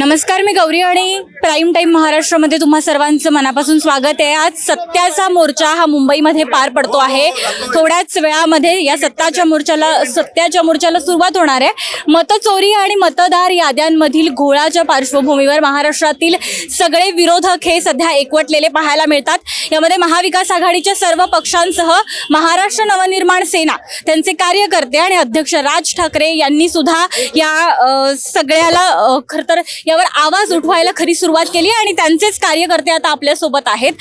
नमस्कार मी गौरी आणि prime time महाराष्ट्रामध्ये तुम्हा सर्वांचं मनापासून स्वागत आहे. आज सत्याचा मोर्चा हा मुंबईमध्ये पार पडतो आहे. थोड्याच वेळामध्ये या सत्ताच्या मोर्चाला सत्याच्या मोर्चाला सुरुवात होणार आहे. मतचोरी आणि मतदार याद्यांमधील घोळाच्या पार्श्वभूमीवर महाराष्ट्रातील सगळे विरोधक हे सध्या एकवटलेले पाहायला मिळतात. यामध्ये महाविकास आघाडीच्या सर्व पक्षांसह महाराष्ट्र नवनिर्माण सेना त्यांचे कार्यकर्ते आणि अध्यक्ष राज ठाकरे यांनी सुद्धा या सगळ्याला खरं तर यावर आवाज उठवायला खरी सुरुवात केली आणि त्यांचेच कार्यकर्ते आता आपल्यासोबत आहेत.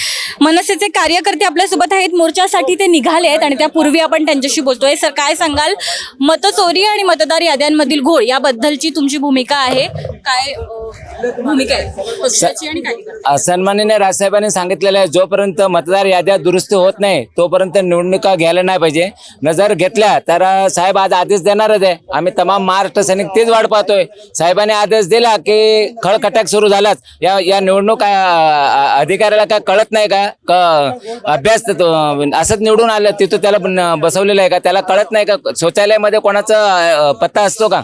मनसेचे कार्यकर्ते आपल्यासोबत आहेत. मोर्चासाठी ते निघाले आहेत आणि त्यापूर्वी आपण त्यांच्याशी बोलतोय. सर काय सांगाल? मतचोरी आणि मतदार याद्यांमधील घोळ याबद्दलची तुमची भूमिका आहे. काय भूमिका आहे. पक्षाची आणि सन्माननीय राजसाहेबांनी सांगितलेलं आहे जोपर्यंत मतदार याद्या दुरुस्त होत नाही तोपर्यंत निवडणुका घ्यायला नाही पाहिजे. नजर घेतल्या तर साहेब आज आदेश देणारच आहे. आम्ही तमाम महाराष्ट्र सैनिक तेच वाट पाहतोय. साहेबांनी आदेश दिला की खळखटाक सुरू झालाच. या या निवडणूक अधिकाऱ्याला काय कळत नाही का? क- अभ्यास तो, असंच निवडून आलं तिथं त्याला बन- बसवलेलं आहे का? त्याला कळत नाही का? शौचालयामध्ये कोणाचा पत्ता असतो का?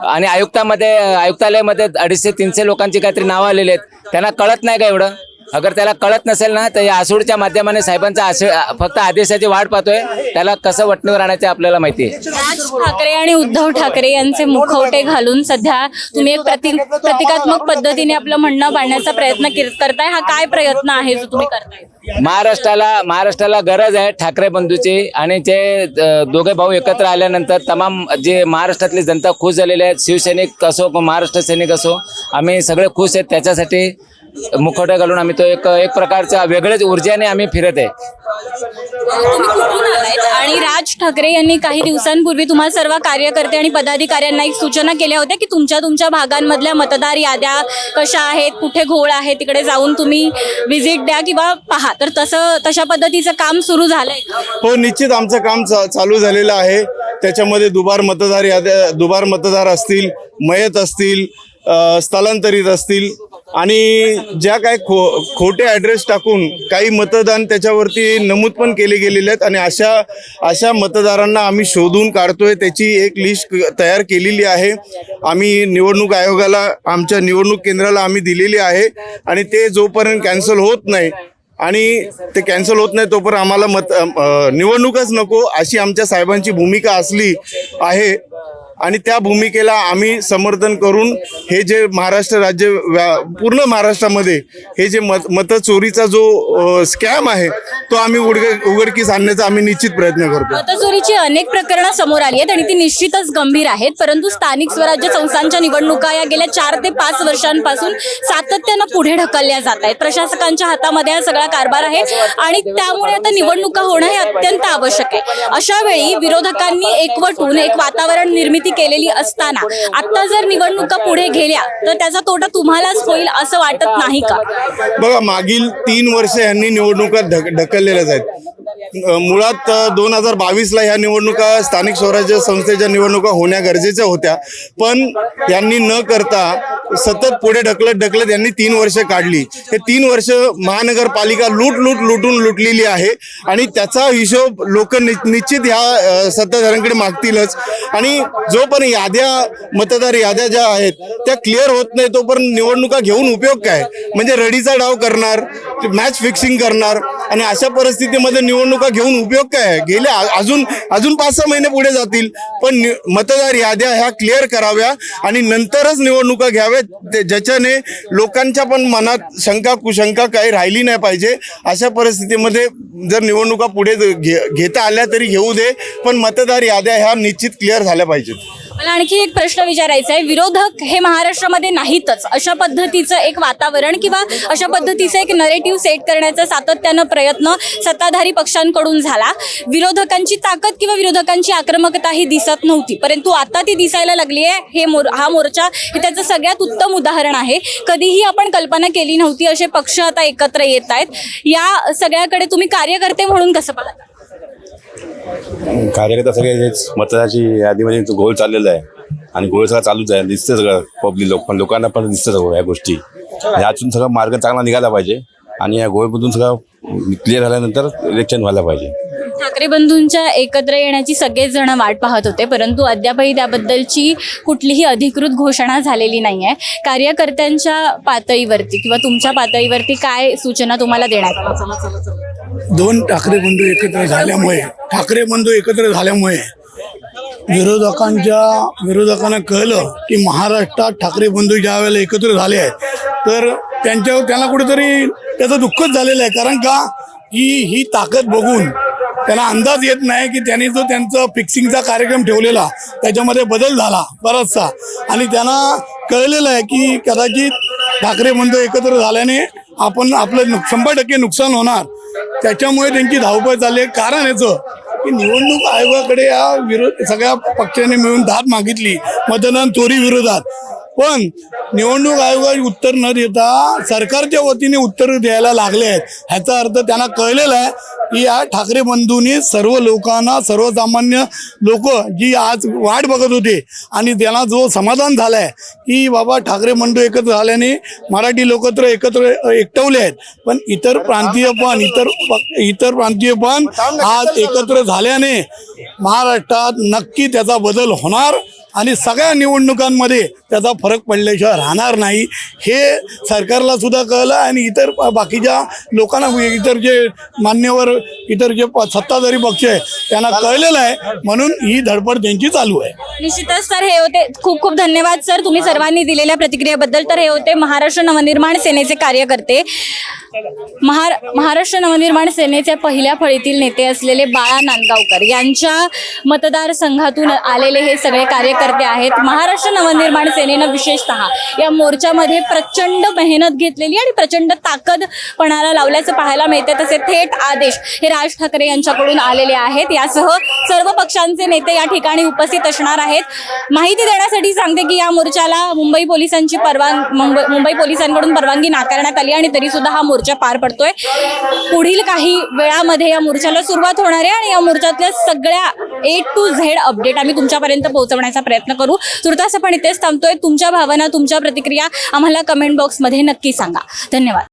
आणि आयुक्तामध्ये आयुक्तालयामध्ये अडीचशे तीनशे तीनशे लोकांची काहीतरी नावं आलेली आहेत. त्यांना कळत नाही का एवढं? अगर त्याला कळत नसेल ना तर या आसूडच्या माध्यमाने साहेबांचा आशे फक्त आदेशाची वाट पाहतोय. त्याला कसं वटणीवर आणायचं आपल्याला माहिती आहे राज ठाकरे आणि उद्धव ठाकरे यांचे मुखवटे घालून सध्या तुम्ही एक प्रति प्रतिकात्मक पद्धतीने आपलं म्हणणं मांडण्याचा प्रयत्न किर- करताय. हा काय प्रयत्न आहे जो तुम्ही करताय? महाराष्ट्राला महाराष्ट्राला गरज आहे ठाकरे बंधूची आणि जे दोघे भाऊ एकत्र आल्यानंतर तमाम जे महाराष्ट्रातली जनता खुश झालेली आहे शिवसैनिक असो महाराष्ट्र सैनिक असो आम्ही सगळे खुश आहेत. त्याच्यासाठी मुखवटे घालून आम्ही तो एक एक प्रकारचा वेगळ्याच ऊर्जेने आम्ही फिरत आहे. आणि राज ठाकरे यांनी काही दिवसांपूर्वी तुम्हा सर्व कार्यकर्ते आणि पदाधिकाऱ्यांना एक सूचना केल्या होत्या की तुमच्या तुमच्या भागांमधल्या मतदार याद्या कशा आहेत कुठे घोळ आहे तिकडे जाऊन तुम्ही व्हिजिट द्या किंवा पहा. तर तसं तशा पद्धतीचं काम सुरू झालंय का? हो निश्चित आमचं काम चा- चालू झालेलं आहे. त्याच्यामध्ये दुबार मतदार याद्या दुबार मतदार असतील मयत असतील स्थलांतरित असतील आणि ज्या काय खो खोटे ॲड्रेस टाकून काही मतदान त्याच्यावरती नमूद पण केले गेलेले आहेत आणि अशा अशा मतदारांना आम्ही शोधून काढतोय त्याची एक लिस्ट तयार केलेली आहे. आम्ही निवडणूक आयोगाला आमच्या निवडणूक केंद्राला आम्ही दिलेली आहे आणि ते जोपर्यंत कॅन्सल होत नाही आणि ते कॅन्सल होत नाही तोपर्यंत आम्हाला मत निवडणूकच नको अशी आमच्या साहेबांची भूमिका असली आहे. आणि त्या भूमिकेला आम्ही समर्थन करून हे जे महाराष्ट्र राज्य पूर्ण महाराष्ट्रामध्ये हे जे मत मतचोरीचा जो स्कॅम आहे तो आम्ही उघड उघडकीस आणण्याचा आम्ही निश्चित प्रयत्न करतो मतचोरीची अनेक प्रकरणं समोर आली आहेत आणि ती निश्चितच गंभीर आहेत. परंतु स्थानिक स्वराज्य संस्थांच्या निवडणुका या गेल्या चार ते पाच वर्षांपासून सातत्यानं पुढे ढकलल्या जात आहेत. प्रशासकांच्या हातामध्ये हा सगळा कारभार आहे आणि त्यामुळे आता निवडणुका होणं हे अत्यंत आवश्यक आहे. अशा वेळी विरोधकांनी एकवटून एक वातावरण निर्मिती केलेली असताना. आता जर निवडणुका पुढे गेल्या तर त्याचा तोटा तुम्हालाच होईल असं वाटत नाही का? बघा मागील तीन वर्ष यांनी निवडणुका ढक ढकललेल्याच आहेत. मुळात दोन हजार बावीसला ह्या निवडणुका स्थानिक स्वराज्य संस्थेच्या निवडणुका होण्या गरजेच्या होत्या. पण यांनी न करता सतत पुढे ढकलत ढकलत यांनी तीन वर्ष काढली. हे तीन वर्ष महानगरपालिका लूट लूट लुटून लुटलेली आहे. आणि त्याचा हिशोब लोक निश्चित ह्या सत्ताधाऱ्यांकडे मागतीलच. आणि जोपर्यंत याद्या मतदार याद्या ज्या आहेत त्या क्लिअर होत नाही तोपर्यंत निवडणुका घेऊन उपयोग काय? म्हणजे रडीचा डाव करणार मॅच फिक्सिंग करणार आणि अशा परिस्थितीमध्ये निवडणुका घेऊन उपयोग काय आहे? गेले अजून अजून पाच सहा महिने पुढे जातील पण मतदार याद्या ह्या क्लिअर कराव्या आणि नंतरच निवडणुका घ्याव्यात. ते- ज्याच्याने लोकांच्या पण मनात शंका कुशंका काही राहिली नाही पाहिजे. अशा परिस्थितीमध्ये जर निवडणुका पुढे घे- घेता आल्या तरी घेऊ दे पण मतदार याद्या ह्या निश्चित क्लिअर झाल्या पाहिजेत. मला आणखी एक प्रश्न विचारायचा आहे. विरोधक हे महाराष्ट्रामध्ये नाहीतच. अशा पद्धतीचं एक वातावरण किंवा अशा पद्धतीचं एक नरेटिव्ह सेट करण्याचा सातत्यानं प्रयत्न सत्ताधारी पक्षांकडून झाला. विरोधकांची ताकद किंवा विरोधकांची आक्रमकता ही दिसत नव्हती. परंतु आता ती दिसायला लागली आहे. हे मोर हा मोर्चा हे त्याचं सगळ्यात उत्तम उदाहरण आहे. कधीही आपण कल्पना केली नव्हती असे पक्ष आता एकत्र येत आहेत. या सगळ्याकडे तुम्ही कार्यकर्ते म्हणून कसं पाहता? कार्यकर्ता सगळे हेच. मतदाराची यादीमध्ये घोळ चाललेला आहे. आणि घोळ सगळं चालूच आहे. दिसतं सगळं पब्लिक लोक पण लोकांना पण दिसतं सगळं या गोष्टी. यातून सगळं मार्ग चांगला निघाला पाहिजे. आणि या घोळमधून सगळं क्लिअर झाल्यानंतर इलेक्शन व्हायला पाहिजे. ठाकरे बंधूंच्या एकत्र येण्याची सगळेच जण वाट पाहत होते परंतु अद्यापही त्याबद्दलची कुठलीही अधिकृत घोषणा झालेली नाही आहे कार्यकर्त्यांच्या पातळीवरती किंवा तुमच्या पातळीवरती काय सूचना तुम्हाला देण्यात? दोन ठाकरे बंधू एकत्र झाल्यामुळे ठाकरे बंधू एकत्र झाल्यामुळे विरोधकांच्या विरोधकांना कळलं की महाराष्ट्रात ठाकरे बंधू ज्या वेळेला एकत्र झाले आहेत तर त्यांच्यावर त्यांना कुठेतरी त्याचं दुःखच झालेलं आहे. कारण का? ही ही ताकद बघून त्यांना अंदाज येत नाही की त्यांनी जो त्यांचा फिक्सिंगचा कार्यक्रम ठेवलेला त्याच्यामध्ये बदल झाला बराचसा. आणि त्यांना कळलेलं आहे की कदाचित ठाकरे बंधू एकत्र झाल्याने आपण आपलं शंभर टक्के नुकसान होणार. त्याच्यामुळे त्यांची धावपळ चालली आहे कारण याचं की निवडणूक आयोगाकडे या विरोध सगळ्या पक्षाने मिळून दाद मागितली. मतदान चोरी विरोधात. पण निवडणूक आयोगाची उत्तर न देता सरकारच्या वतीने उत्तर द्यायला लागले आहेत. ह्याचा अर्थ त्यांना कळलेला आहे की या ठाकरे बंधूंनी सर्व लोकांना सर्वसामान्य लोक जी आज वाट बघत होते आणि त्यांना जो समाधान झाला आहे की बाबा ठाकरे बंधू एकत्र झाल्याने मराठी लोक तर एकत्र एकटवले आहेत. पण इतर प्रांतीय पण इतर इतर प्रांतीय पण आज एकत्र झाल्याने महाराष्ट्रात नक्की त्याचा बदल होणार आणि सगळ्या निवडणुकांमध्ये त्याचा फरक पडल्याशिवाय राहणार नाही. हे सरकारला सुद्धा कळलं आणि इतर बाकीच्या लोकांना इतर जे मान्यवर इतर जे प- सत्ताधारी पक्ष आहे त्यांना कळलेलं आहे. म्हणून ही धडपड त्यांची चालू आहे. निश्चितच सर हे होते. खूप खूप धन्यवाद सर. तुम्ही सर्वांनी दिलेल्या प्रतिक्रियेबद्दल. तर हे होते महाराष्ट्र नवनिर्माण सेनेचे कार्यकर्ते. महार महाराष्ट्र नवनिर्माण सेनेच्या पहिल्या फळीतील नेते असलेले बाळा नांदगावकर यांच्या मतदारसंघातून आलेले हे सगळे कार्यकर्ते आहेत. महाराष्ट्र नवनिर्माण सेनेनं विशेषतः या मोर्चामध्ये प्रचंड मेहनत घेतलेली आणि प्रचंड ताकदपणाला लावल्याचं पाहायला मिळते तसे थेट आदेश हे राज ठाकरे यांच्याकडून आलेले आहेत. यासह सर्व पक्षांचे नेते या ठिकाणी उपस्थित असणार आहेत. माहिती देण्यासाठी सांगते की या मोर्चाला मुंबई पोलिसांची परवान मुंबई मुंबई पोलिसांकडून परवानगी नाकारण्यात आली आणि तरी सुद्धा हा मोर्चा पार पडतोय. पुढील काही वेळामध्ये या मोर्चाला सुरुवात होणार आहे आणि या मोर्चातल्या सगळ्या ए टू झेड अपडेट आम्ही तुमच्यापर्यंत पोहोचवण्याचा प्रयत्न करू. तुर्तास आपण इथेच थांबतोय. तुमच्या भावना तुमच्या प्रतिक्रिया आम्हाला कमेंट बॉक्समध्ये नक्की सांगा. धन्यवाद.